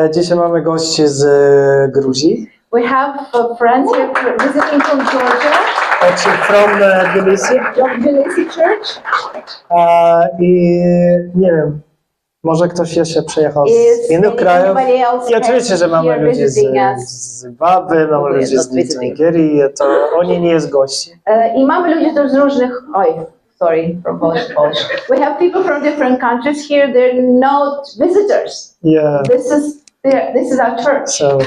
E, dzisiaj mamy gości z e, Gruzji. We have friends here visiting from Georgia, Znaczy from e, Tbilisi. of Tbilisi Church. E, I nie wiem, może ktoś jeszcze przyjechał z innych krajów. I oczywiście, że mamy ludzi z, z Zimbabwe, mamy ludzi z. Nigerii, to oni nie jest gości. Uh, I mamy ludzi też z różnych, oj, sorry, from Polish, Polish. We have people from different countries here. They're not visitors. Yeah. This is their- this is our church. So,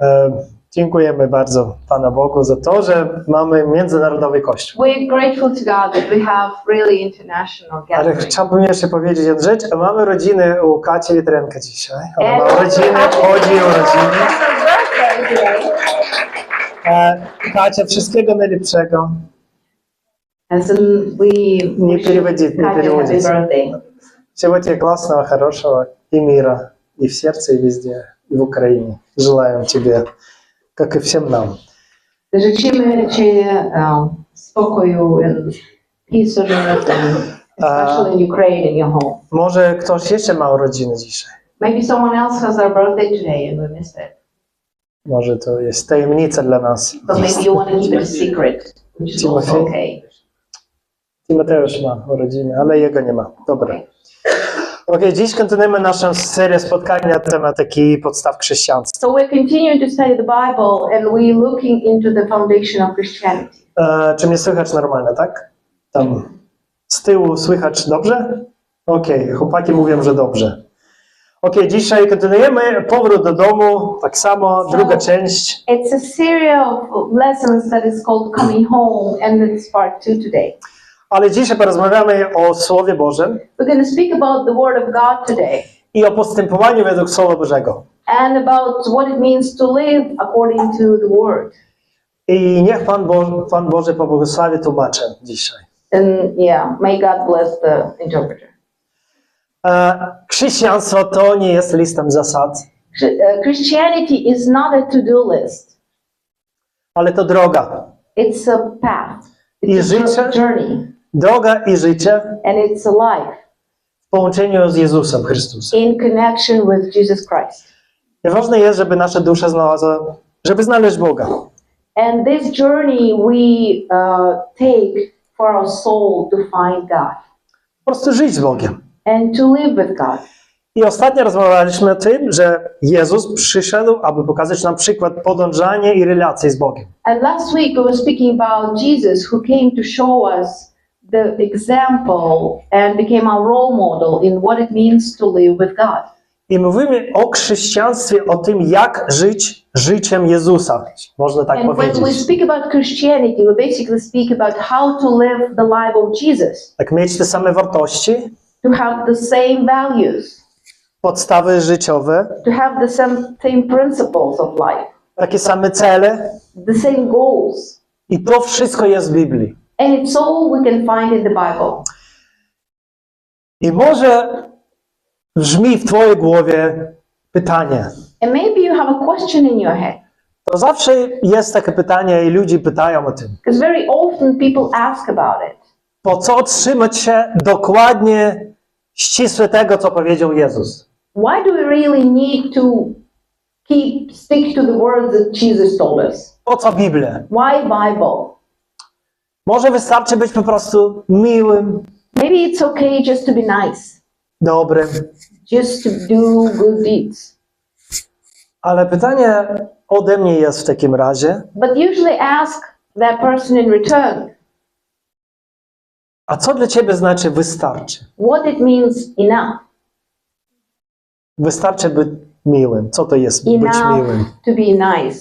e, dziękujemy bardzo Pana Bogu za to, że mamy międzynarodowy kościół. We're grateful to God that we have really international Ale gatherings. chciałbym jeszcze powiedzieć jedną rzecz. Mamy rodziny u Kaci Witrenka dzisiaj. Ona And ma urodziny, chodzi o urodziny. It's her birthday today. E, Kacia, wszystkiego najlepszego. And so we Не wish переводить, не Katya happy переводить. birthday. Всего тебе классного, хорошего и мира. И в сердце, и везде. И в Украине. Желаем тебе, как и всем нам. Życzymy Ci um, spokoju and peace on earth, and especially in Ukraine in your home. Może ktoś jeszcze ma urodziny dzisiaj. Maybe someone else has their birthday today and we missed it. Może to jest tajemnica dla nas. But maybe you want to keep it a secret, which is also Timothy. okay. Timoteusz ma urodziny, ale jego nie ma. Dobra. Okej, dziś kontynuujemy naszą serię spotkania na temat taki podstaw chrześcijaństwa. So we're continuing to study the Bible and we're looking into the foundation of Christianity. E, czy mnie słychać normalnie, tak? Tam z tyłu słychać dobrze? Okej, chłopaki mówią, że dobrze. Okej, dzisiaj kontynuujemy powrót do domu, tak samo, druga część. It's a series of lessons that is called Coming Home, and it's part two today. Ale dzisiaj porozmawiamy o Słowie Bożym We're going to speak about the Word of God today i o postępowaniu według Słowa Bożego. and about what it means to live according to the Word. I niech Pan, Bo Pan Boże pobłogosławi tłumaczem dzisiaj. And yeah, may God bless the interpreter. E, chrześcijaństwo to nie jest listem zasad, uh, Christianity is not a to-do list. ale to droga. It's a path. I It's a życie? jour- journey, Droga i życie and it's life w połączeniu z Jezusem Chrystusem. in connection with Jesus Christ. Ważne jest, żeby nasza dusza znalazła, żeby znaleźć Boga. And this journey we uh, take for our soul to find God Po prostu żyć z Bogiem. and to live with God. I ostatnio rozmawialiśmy o tym, że Jezus przyszedł, aby pokazać nam przykład podążania i relacji z Bogiem. And last week we were speaking about Jesus who came to show us the example and became our role model in what it means to live with God. I mówimy o chrześcijaństwie, o tym, jak żyć życiem Jezusa. Można tak and when we powiedzieć. speak about Christianity, we basically speak about how to live the life of Jesus, Tak mieć te same wartości, to have the same values, podstawy życiowe, to have the same, same principles of life, takie same cele. the same goals. I to wszystko jest w Biblii. And it's all we can find in the Bible. I może brzmi w Twojej głowie pytanie. And maybe you have a question in your head. To zawsze jest takie pytanie i ludzie pytają o tym. Because very often people ask about it. Po co trzymać się dokładnie ścisłe tego, co powiedział Jezus? Why do we really need to keep stick to the words that Jesus told us? Po co Biblia? Why Bible? Może wystarczy być po prostu miłym, Maybe it's okay just to be nice, dobrym, just to do good deeds. ale pytanie ode mnie jest w takim razie, But usually ask that person in return a co dla Ciebie znaczy wystarczy? what it means enough. Wystarczy być miłym. Co to jest być Enough miłym? to be nice.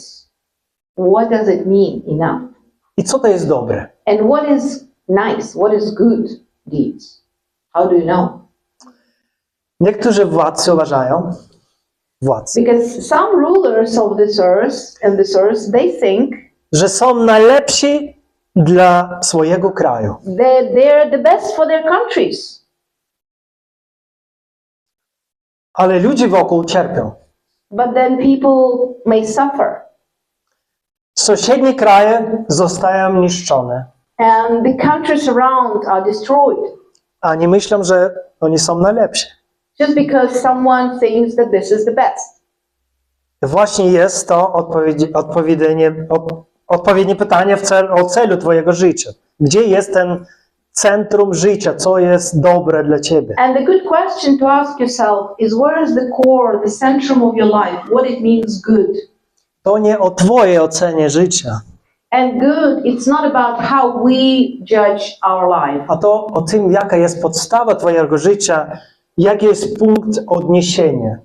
What does it mean enough? I co to jest dobre? And what is nice? What is good deeds? How do you know? Niektórzy władcy uważają, władcy, Because some rulers of this earth and this earth, they think że są najlepsi dla swojego kraju. that they're the best for their countries. Ale ludzie wokół cierpią. But then people may suffer. Sąsiednie kraje zostają niszczone, And the countries around are destroyed a oni myślą, że oni są najlepsi. just because someone thinks that this is the best. Właśnie jest to odpowiednie, od, odpowiednie pytanie w cel, o celu Twojego życia. Gdzie jest ten centrum życia? Co jest dobre dla Ciebie? And the good question to ask yourself is where is the core, the centrum of your life, what it means good? To nie o Twojej ocenie życia, And good, it's not about how we judge our life. a to o tym, jaka jest podstawa Twojego życia, jaki jest punkt odniesienia.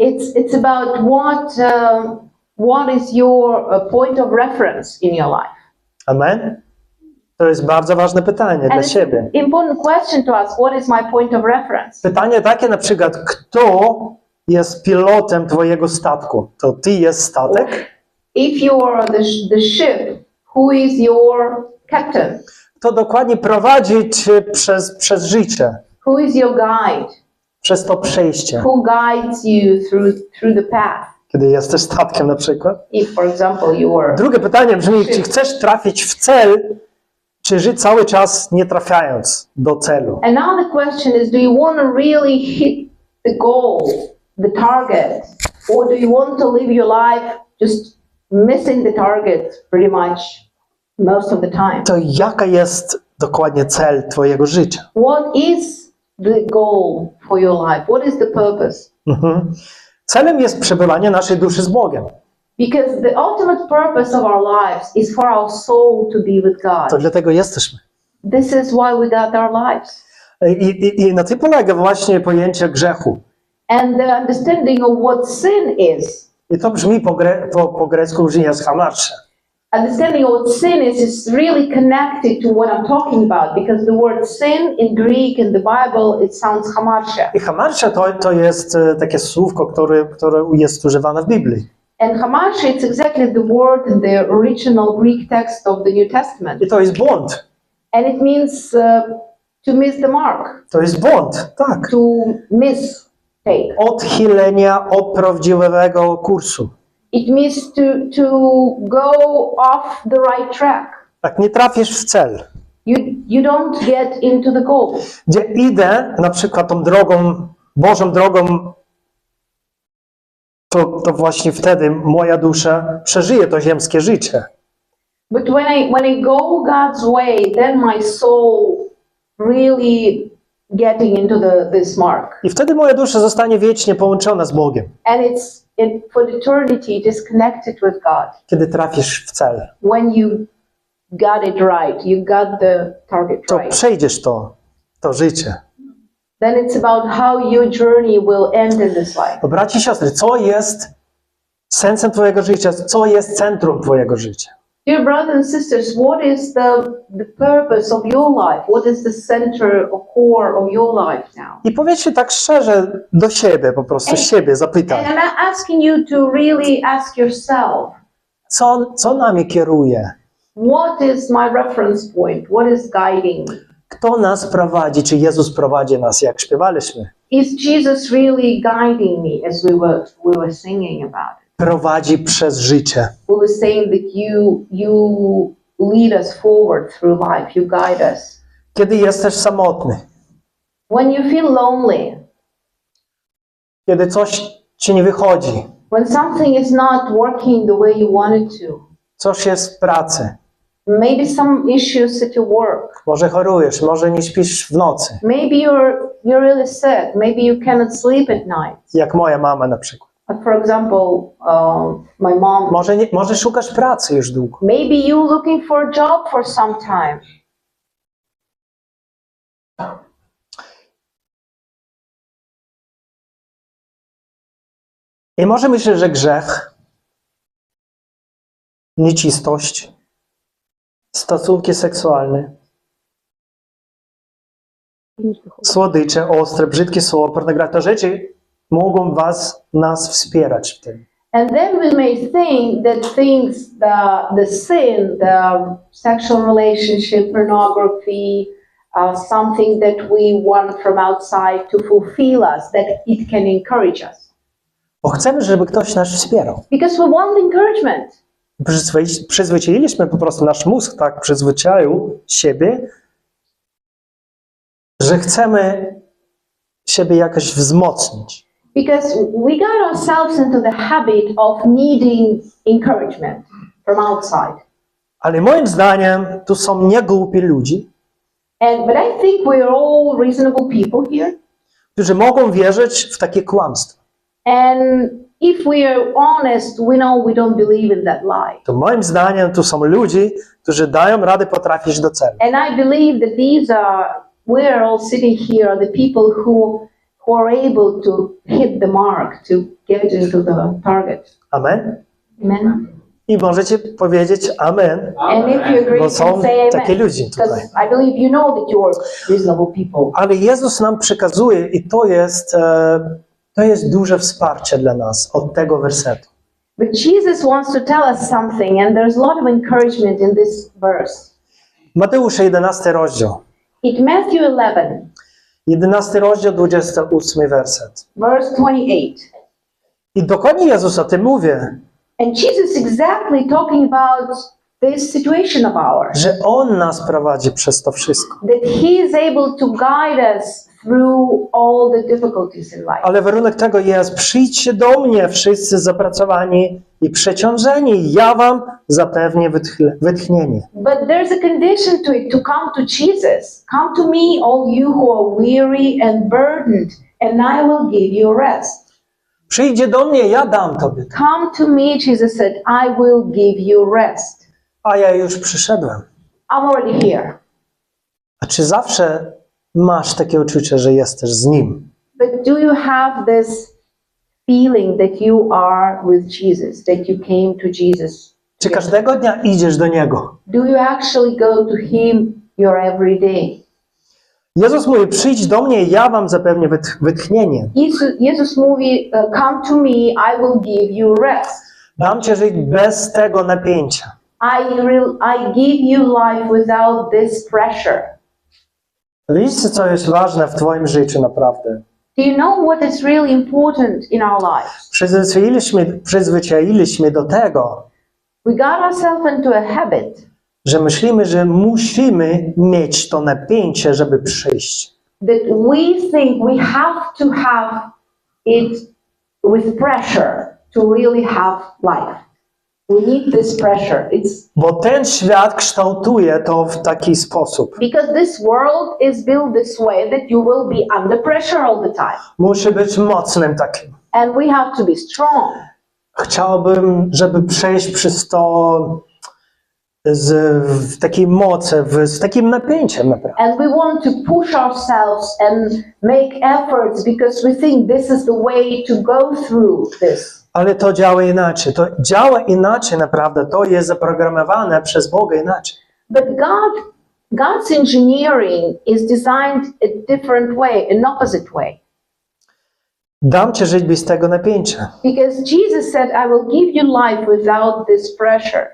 It's, it's about what, um, what is your uh, point of reference in your life. Amen? To jest bardzo ważne pytanie dla And it's siebie. an important question to ask, what is my point of reference? Pytanie takie na przykład, kto jest pilotem Twojego statku? To Ty jest statek? If you are the, the ship, who is your captain? Kto dokładnie prowadzi Cię przez, przez życie, Who is your guide? przez to przejście, Who guides you through, through the path? kiedy jesteś statkiem na przykład? If, for example, you were Drugie pytanie brzmi, czy chcesz trafić w cel, czy żyć cały czas nie trafiając do celu? And now the question is do you want to really hit the goal, the target, or do you want to live your life just missing the target pretty much most of the time? To jaka jest dokładnie cel Twojego życia? What is the goal for your life? What is the purpose? Mhm. Celem jest przebywanie naszej duszy z Bogiem. Because the ultimate purpose of our lives is for our soul to be with To God. dlatego jesteśmy. This is why we got our lives. I, i, I na tym polega właśnie pojęcie grzechu. And the understanding of what sin is. I to brzmi po, gre, po, po grecku brzmi jak hamarsze. understanding of what sin is is really connected to what I'm talking about because the word sin in Greek in the Bible it sounds hamartia. I hamarsze to, to jest takie słówko, które, które jest używane w Biblii. And hamartia it's exactly the word in the original Greek text of the New Testament. I to jest błąd. And it means uh, to miss the mark, To jest błąd, tak. to mistake. Odchylenia od prawdziwego kursu. It means to, to go off the right track. Tak, nie trafisz w cel. You, you don't get into the goal. Gdzie idę na przykład tą drogą, Bożą drogą, to, to właśnie wtedy moja dusza przeżyje to ziemskie życie. But when I when I go God's way, then my soul really getting into the this mark, I wtedy moja dusza zostanie wiecznie połączona z Bogiem, and it's it, for eternity it is connected with God. kiedy trafisz w cel. When you got it right, you got the target To right. przejdziesz to, to życie. Then it's about how your journey will end in this life. To braci i siostry, co jest sensem Twojego życia? Co jest centrum Twojego życia? Dear brothers and sisters, what is the the purpose of your life? What is the center or core of your life now? I powiedzcie tak szczerze do siebie, po prostu siebie zapytaj. And I'm asking you to really ask yourself. Co, co nami kieruje? What is my reference point? What is guiding me? Kto nas prowadzi? Czy Jezus prowadzi nas, jak śpiewaliśmy? Is Jesus really guiding me as we were we were singing about it? Prowadzi przez życie. We were saying that you you lead us forward through life, you guide us. Kiedy jesteś samotny, When you feel lonely, kiedy coś ci nie wychodzi, when something is not working the way you want it to, coś jest w pracy, maybe some issues at your work, może chorujesz, może nie śpisz w nocy, maybe you're you're really sick, maybe you cannot sleep at night. jak moja mama na przykład. For example, um, my mom. Może, nie, może szukasz pracy już długo. Maybe you looking for a job for some time. I może myślisz, że grzech, nieczystość, stosunki seksualne, słodycze, ostre, brzydkie słowo, pornografia, to rzeczy mogą was, nas wspierać w tym. And then we may think that things, the, the sin, the sexual relationship, pornography, uh, something that we want from outside to fulfill us, that it can encourage us. Bo chcemy, żeby ktoś nas wspierał. Because we want encouragement. Przyzwyczai- Przyzwyczailiśmy po prostu nasz mózg, tak przyzwyczaił siebie, że chcemy siebie jakoś wzmocnić. Because we got ourselves into the habit of needing encouragement from outside. Ale moim zdaniem tu są niegłupi ludzi, And but I think we're all reasonable people here. którzy mogą wierzyć w takie kłamstwo. And if we are honest, we know we don't believe in that lie. To moim zdaniem tu są ludzie, którzy dają radę potrafić do celu. And I believe that these are we are all sitting here are the people who who are able to hit the mark, to get into the target. Amen? Amen. I możecie powiedzieć amen, And if you agree, bo są takie amen. ludzie tutaj. Because I believe you know that you're reasonable people. Ale Jezus nam przekazuje i to jest, e, to jest duże wsparcie dla nas od tego wersetu. But Jesus wants to tell us something, and there's a lot of encouragement in this verse. Mateusza 11 rozdział. In Matthew 11, 11 rozdział, 28 werset. verse 28. I dokładnie Jezus o tym mówi, And Jesus exactly talking about this situation of ours. że On nas prowadzi przez to wszystko. That He is able to guide us through all the difficulties in life. Ale warunek tego jest, przyjdźcie do mnie wszyscy zapracowani i przeciążeni, ja wam zapewnię wytchle- wytchnienie. But there's a condition to it to come to Jesus. Come to me, all you who are weary and burdened, and I will give you rest. Przyjdzie do mnie, ja dam tobie. to. Come to me, Jesus said, I will give you rest. A ja już przyszedłem. I'm already here. A czy zawsze masz takie uczucie, że jesteś z Nim? But do you have this feeling that you are with Jesus, that you came to Jesus? Czy każdego dnia idziesz do Niego? Do you actually go to Him your every day? Jezus mówi, przyjdź do mnie, ja wam zapewnię wyt- wytchnienie. Jezus, Jezus mówi, uh, come to me, I will give you rest. Dam cię żyć bez tego napięcia. I, real, I give you life without this pressure. Widzicie, co jest ważne w twoim życiu naprawdę? Do you know what is really important in our lives? Przyzwyczailiśmy, przyzwyczailiśmy do tego, We got ourselves into a habit że myślimy, że musimy mieć to napięcie, żeby przyjść. that we think we have to have it with pressure to really have life. We need this pressure. It's Bo ten świat kształtuje to w taki sposób. because this world is built this way that you will be under pressure all the time. Musi być mocnym takim. And we have to be strong. Chciałbym, żeby przejść przez to z, w takiej mocy, w, z takim napięciem naprawdę. And we want to push ourselves and make efforts because we think this is the way to go through this. Ale to działa inaczej. To działa inaczej naprawdę. To jest zaprogramowane przez Boga inaczej. But God, God's engineering is designed a different way, an opposite way. Dam cię żyć bez tego napięcia. Because Jesus said, I will give you life without this pressure.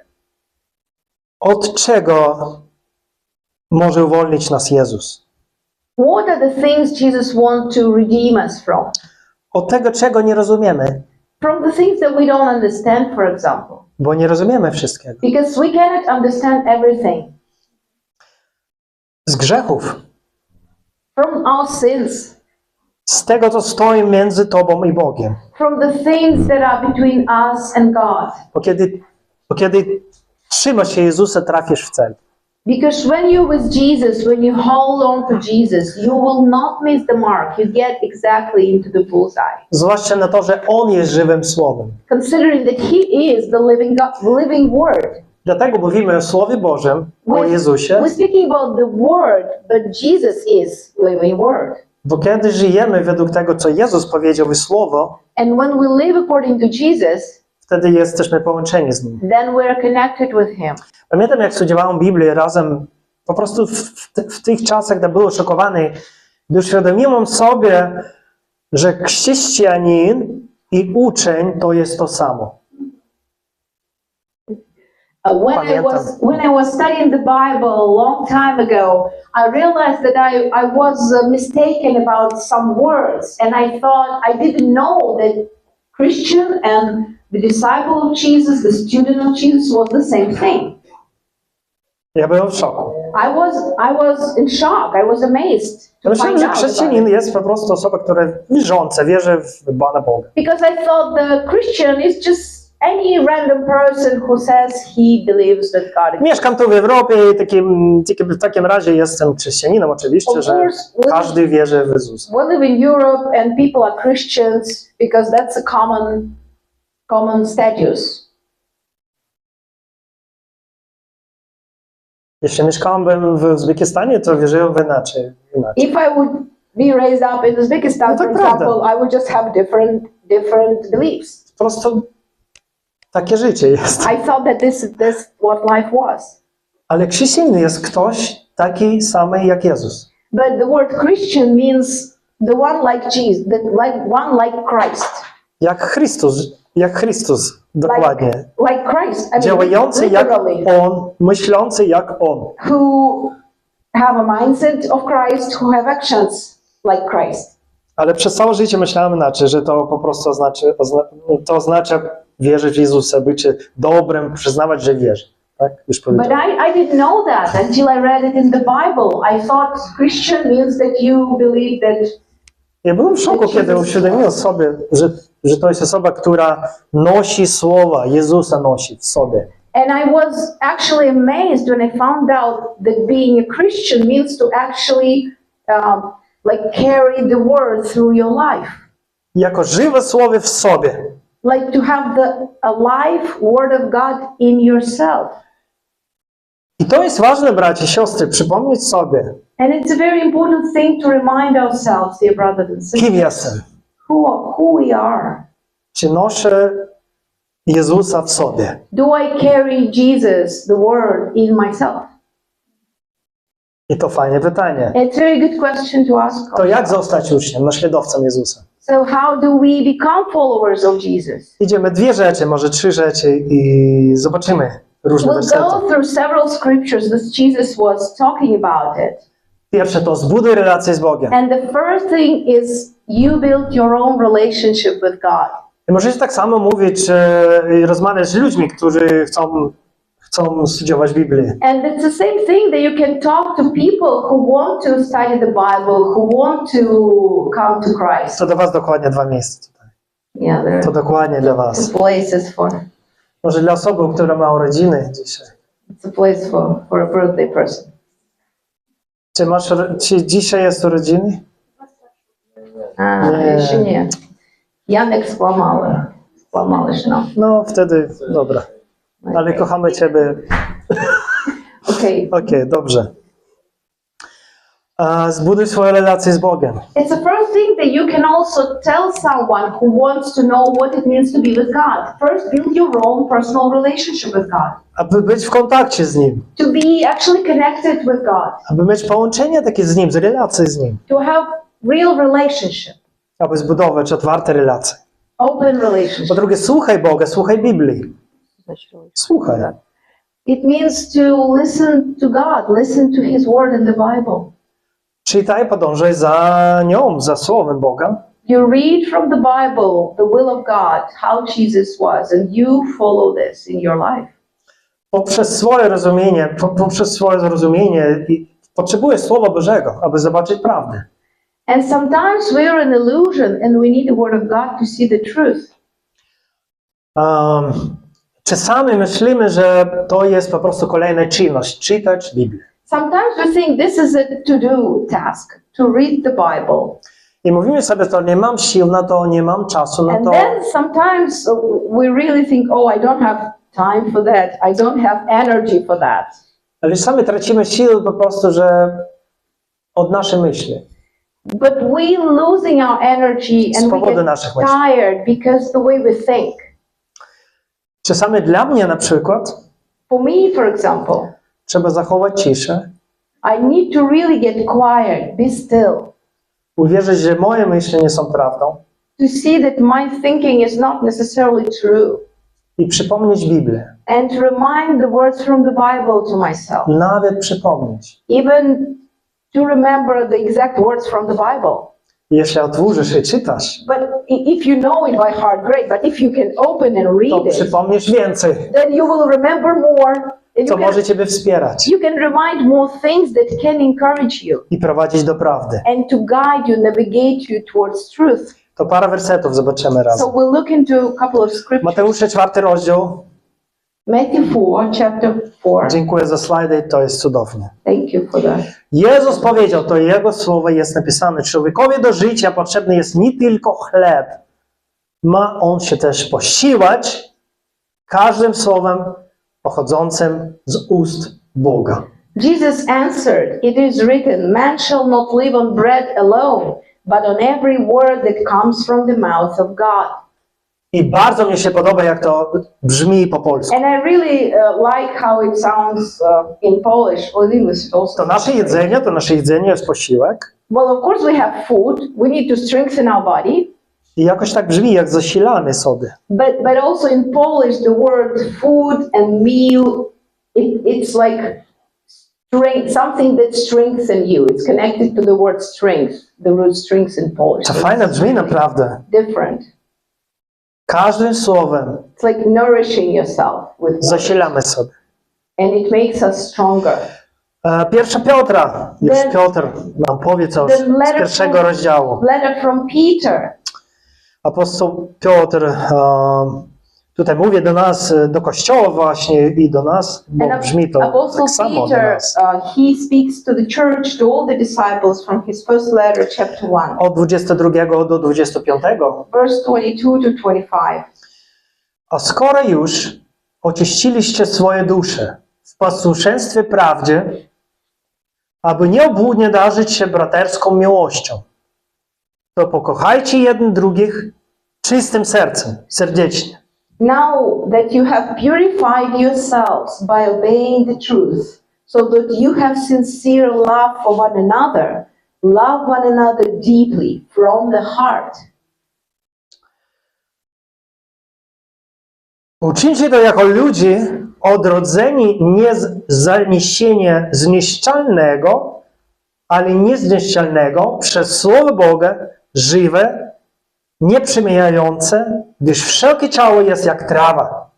Od czego może uwolnić nas Jezus? What are the things Jesus wants to redeem us from? Od tego, czego nie rozumiemy, From the things that we don't understand, for example. bo nie rozumiemy wszystkiego. Because we cannot understand everything. Z grzechów, From our sins, z tego, co stoi między Tobą i Bogiem. from the things that are between us and God. Bo kiedy, bo kiedy trzymasz się Jezusa, trafisz w cel. Because when you're with Jesus, when you hold on to Jesus, you will not miss the mark. You get exactly into the bullseye. Zwłaszcza na to, że On jest żywym Słowem. Considering that He is the living God, living Word. Dlatego mówimy o Słowie Bożym, o Jezusie, We're speaking about the Word, but Jesus is living Word. bo kiedy żyjemy według tego, co Jezus powiedział i Słowo, And when we live according to Jesus, wtedy jesteśmy połączeni z Nim. then we're connected with Him. Pamiętam, jak studiowałem Biblię razem, po prostu w, w, w tych czasach, gdy byłem szokowany, gdy uświadomiłem sobie, że chrześcijanin i uczeń to jest to samo. Uh, when I was when I was studying the Bible a long time ago, I realized that I, I was uh, mistaken about some words, and I thought I didn't know that Christian and the disciple of Jesus, the student of Jesus, was the same thing. Ja byłem w szoku. I was I was in shock. I was amazed to Myślałem, że chrześcijanin jest po prostu osobą, która wierząca, wierzy w Pana Boga. Because I thought the Christian is just any random person who says he believes that God exists. Mieszkam tu w Europie i takim, takim- w takim razie jestem chrześcijaninem oczywiście, że każdy wierzy w Jezusa. We live in Europe and people are Christians because that's a common common status. Jeśli mieszkałbym w Uzbekistanie, to wierzyłbym inaczej. inaczej. If I would be raised up in Uzbekistan, No for tak prawda. example, I would just have different different beliefs. Po prostu takie życie jest. I thought that this this what life was. Ale chrześcijanin jest ktoś taki samej jak Jezus. But the word Christian means the one like Jesus, the, like one like Christ, Jak Chrystus, jak Chrystus, dokładnie. like, like Christ. I mean, Działający jak On, myślący jak On. who have a mindset of Christ, who have actions like Christ. Ale przez całe życie myślałem inaczej, że to po prostu ozna, to oznacza wierzyć w Jezusa, być dobrym, przyznawać, że wierzy. Tak? Już But. I, I didn't know that until I read it in the Bible. I thought Christian means that you believe that Ja byłem w szoku, kiedy uświadomiłem sobie, że, że to jest osoba, która nosi słowa Jezusa nosi w sobie. And I was actually amazed when I found out that being a Christian means to actually um, like carry the word through your life, Jako żywe słowo w sobie. like to have the alive word of God in yourself. I to jest ważne, bracia i siostry, przypomnieć sobie, And it's a very important thing to remind ourselves, dear brothers and kim sisters, jestem. Who, who we are. Czy noszę Jezusa w sobie? Do I carry Jesus, the word, in myself? I to fajne pytanie. It's a very good question to ask. To jak zostać uczniem, naśladowcą Jezusa? So, how do we become followers of Jesus? Idziemy dwie rzeczy, może trzy rzeczy i zobaczymy różne We'll wersety. go through several scriptures that Jesus was talking about it. Pierwsze to zbuduj relację z Bogiem. And the first thing is you build your own relationship with God. I możecie tak samo mówić, że rozmawiać z ludźmi, którzy chcą, chcą studiować Biblię. And it's the same thing that you can talk to people who want to study the Bible, who want to come to Christ. To do Was dokładnie dwa miejsca tutaj. Yeah, To dokładnie dla Was. places for Może dla osoby, która ma urodziny dzisiaj. it's a place for, for a birthday person. Czy, masz, czy dzisiaj jest urodziny? A, Nie. jeszcze nie. Janek skłamał. Skłamałeś, no. No, wtedy dobra. Ale kochamy Ciebie. Okay. Okej, dobrze. A, zbuduj swoje relacje z Bogiem. It's the first thing that you can also tell someone who wants to know what it means to be with God. First, build your own personal relationship with God. Aby być w kontakcie z Nim. To be actually connected with God. Aby mieć połączenie takie z Nim, z relacje z Nim. To have real relationship. Aby zbudować otwarte relacje. Open Po relationship. drugie, słuchaj Boga, słuchaj Biblii. Słuchaj. It means to listen to God, listen to His Word in the Bible. Czytaj, podążaj za nią, za Słowem Boga. You read from the Bible the will of God, how Jesus was, and you follow this in your life. Poprzez swoje rozumienie, po- poprzez swoje zrozumienie i potrzebujesz Słowa Bożego, aby zobaczyć prawdę. And sometimes we're an illusion and we need the Word of God to see the truth. Um, czasami myślimy, że to jest po prostu kolejna czynność, czytać Biblię. Sometimes we think this is a to do task, to read the Bible. I mówimy sobie to, nie mam sił na to, nie mam czasu na And to. then sometimes we really think, oh, I don't have time for that. I don't have energy for that. Ale sami tracimy siły po prostu, że od naszej myśli. But we losing our energy and we get tired because the way we think. Czasami dla mnie na przykład For me, for example, trzeba zachować ciszę, I need to really get quiet, be still, uwierzyć, że moje myśli nie są prawdą to see that my thinking is not necessarily true, i przypomnieć Biblię. and to remind the words from the Bible to myself. Nawet przypomnieć. even to remember the exact words from the Bible. Jeśli otworzysz i czytasz, But if you know it by heart, great. But if you can open and to read it, więcej. then you will remember more And co you can, może Ciebie wspierać you can remind more things that can encourage you i prowadzić do prawdy. and to guide you, navigate you towards truth. To parę wersetów zobaczymy So razem. we'll look into a couple of scriptures. Mateusza, czwarty rozdział. Matthew 4, chapter 4. Dziękuję za slajdy, to jest cudownie. Thank you for that. Jezus powiedział, to Jego słowo jest napisane, człowiekowi do życia potrzebny jest nie tylko chleb, ma on się też posiłać każdym słowem pochodzącym z ust Boga. Jesus answered, It is written, Man shall not live on bread alone, but on every word that comes from the mouth of God. I bardzo mi się podoba, jak to brzmi po polsku. And I really uh, like how it sounds uh, in Polish or in English also. To nasze jedzenie, to nasze jedzenie jest posiłek Well, of course, we have food. We need to strengthen our body. i jakoś tak brzmi, jak zasilamy sobie. But, but also in Polish, the word food and meal, it, it's like strength, something that strengthens you. It's connected to the word strength, the root strength in Polish. To fajne brzmi naprawdę. different. Każdym słowem It's like nourishing yourself with water. zasilamy sobie. And it makes us stronger. E, Pierwsza Piotra, już Then- Piotr nam powie coś then z letter pierwszego from- rozdziału. Letter from Peter. Apostoł Piotr e, tutaj mówi do nas, e, do kościoła właśnie i do nas, bo And brzmi to Apostle tak samo do Peter, nas. uh, he speaks to the church, to all the disciples from his first letter, chapter 1, Od 22 do 25. verse 22 to 25. A skoro już oczyściliście swoje dusze w posłuszeństwie prawdzie, aby nieobłudnie darzyć się braterską miłością, to pokochajcie jeden drugich czystym sercem, serdecznie. Now that you have purified yourselves by obeying the truth, so that you have sincere love for one another, love one another deeply from the heart. Uczyńcie to jako ludzie odrodzeni nie z zaniesienia zniszczalnego, ale niezniszczalnego przez Słowo Boga, żywe, nieprzemijające, gdyż wszelkie ciało jest jak trawa.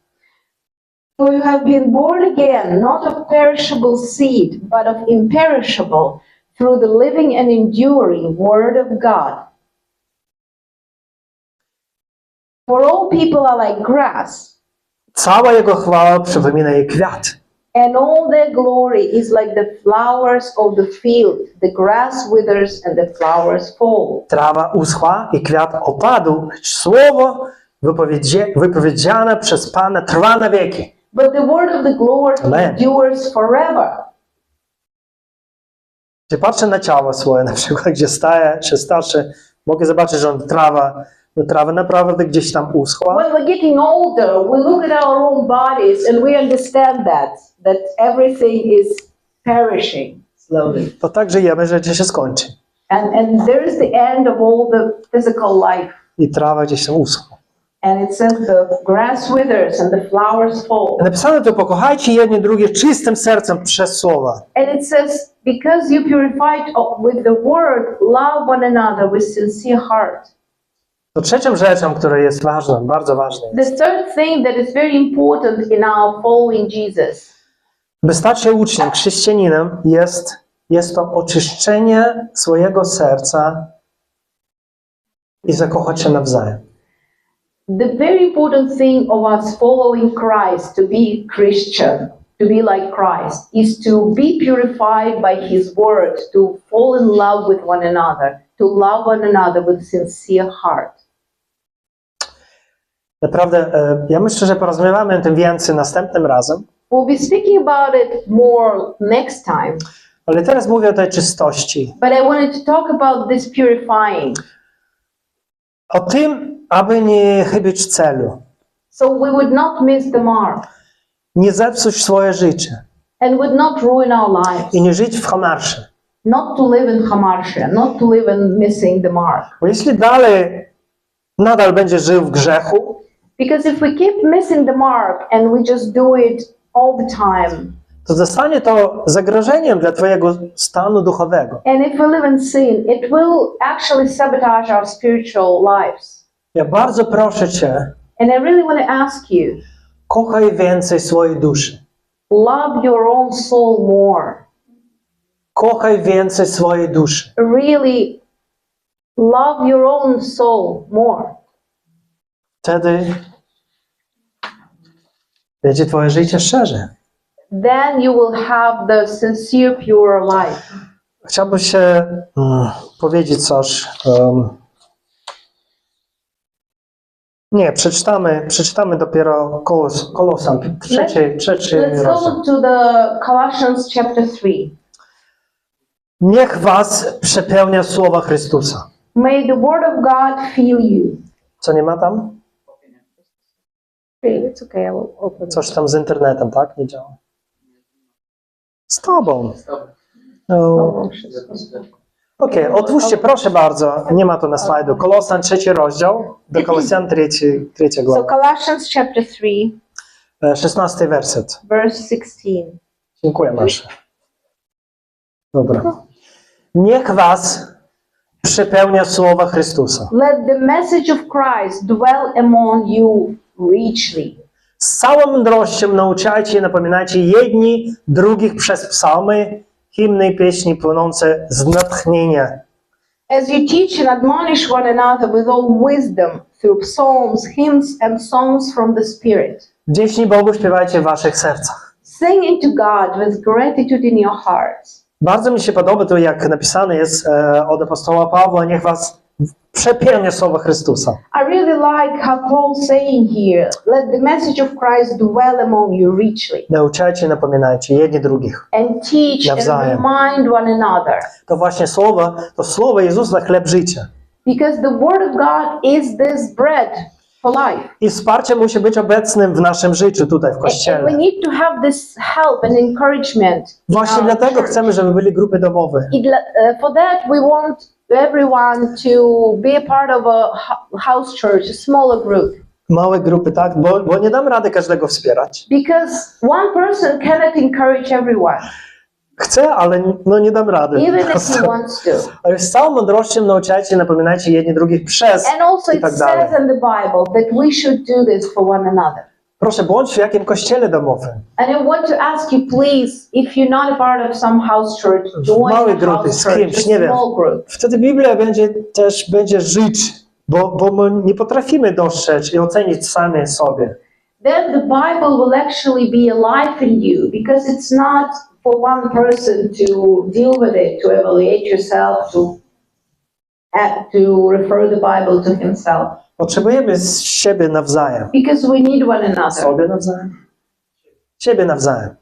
For you have been born again, not of perishable seed, but of imperishable, through the living and enduring Word of God. For all people are like grass, Cała Jego chwała przypomina jej kwiat. And all their glory is like the flowers of the field. The grass withers and the flowers fall. Trawa uschła i kwiat opadł, lecz słowo wypowiedzie, wypowiedziane przez Pana trwa na wieki. But the word of the Lord Amen. endures forever. Gdy patrzę na ciało swoje, na przykład, gdzie staję, się starszy, mogę zobaczyć, że on trawa, trawa naprawdę gdzieś tam uschła. When we're getting older, we look at our own bodies and we understand that, that everything is perishing slowly. To tak żyjemy, że się skończy. And, and there is the end of all the physical life. I trawa gdzieś tam uschła. And it says the grass withers and the flowers fall. Napisane to, pokochajcie jedni drugie czystym sercem przez słowa. And it says, because you purified with the word, love one another with sincere heart. To trzecią rzeczą, która jest ważna, bardzo ważna, The third thing that is very important in our following Jesus by stać się uczniem, chrześcijaninem, jest, jest to oczyszczenie swojego serca i zakochać się nawzajem. The very important thing of us following Christ, to be Christian, to be like Christ, is to be purified by His Word, to fall in love with one another, to love one another with sincere heart. Naprawdę, e, ja myślę, że porozmawiamy o tym więcej następnym razem, We'll be speaking about it more next time, ale teraz mówię o tej czystości. but I wanted to talk about this purifying. O tym, aby nie chybić celu, So we would not miss the mark nie zepsuć swoje życie and would not ruin our lives, i nie żyć w hamarsze. Not to live in Hamartia, not to live in missing the mark. Bo jeśli dalej nadal będziesz żył w grzechu, Because if we keep missing the mark and we just do it all the time, to zostanie to zagrożeniem dla Twojego stanu duchowego. and if we live in sin, it will actually sabotage our spiritual lives. Ja bardzo proszę Cię, And I really want to ask you kochaj więcej swojej duszy. love your own soul more. Kochaj więcej swojej duszy. Really love your own soul more. Wtedy będzie twoje życie szczerze. Then you will have the sincere, pure life. Chciałbym się mm, powiedzieć coś. em, nie, przeczytamy, przeczytamy dopiero kolos, Kolosan, trzeci, trzeci Let's rozdział. go to the Colossians chapter 3. Niech was przepełnia słowa Chrystusa. May the word of God fill you. Co nie ma tam? It's okay, I will open it. Coś tam z internetem, tak? Nie działa. Z tobą. No. Okej, otwórzcie proszę bardzo. Nie ma to na slajdu. Kolosan trzeci rozdział, do Kolosjan trzeci, trzecia So głowa. Colossians chapter 3, E, Szesnasty werset. verse 16. Dziękuję, Masza. Dobra. Niech was przepełnia słowa Chrystusa. Let the message of Christ dwell among you richly, Z całą mądrością nauczajcie i napominajcie jedni drugich przez psalmy, hymny i pieśni płynące z natchnienia. as you teach and admonish one another with all wisdom through psalms, hymns, and songs from the Spirit. Wdzięczni Bogu śpiewajcie w waszych sercach. Singing to God with gratitude in your hearts. Bardzo mi się podoba to, jak napisane jest e, od apostoła Pawła, niech was przepełnia słowa Chrystusa. I really like how Paul's saying here, let the message of Christ dwell among you richly, Nauczajcie napominajcie jedni drugich. and teach and Nawzajem. remind one another. To właśnie słowo, to słowo Jezusa chleb życia. Because the Word of God is this bread. I wsparcie musi być obecnym w naszym życiu tutaj w Kościele. need to have this help and encouragement. in Właśnie dlatego chcemy, żeby byli grupy domowe. Uh, for that, we want everyone to be a part of a house church, a smaller group. Małe grupy, tak? Bo, bo nie dam rady każdego wspierać. Because one person cannot encourage everyone, Chcę, ale no nie dam rady. even if he wants to. Ale z całą mądrością nauczajcie napominajcie jedni drugich przez. And also, I it tak dalej. says in the Bible that we should do this for one another. Proszę, bądź w jakim kościele domowym. And I want to ask you, please, if you're not a part of some house church, join małej a grupie, house z church, kimś, nie wiem. small group. Wtedy Biblia będzie też będzie żyć, bo, bo my nie potrafimy dostrzec i ocenić sami sobie. then the Bible will actually be alive in you because it's not for one person to deal with it, to evaluate yourself, to uh, to refer the Bible to himself, Potrzebujemy siebie nawzajem. because we need one another. Sobie nawzajem? Siebie nawzajem.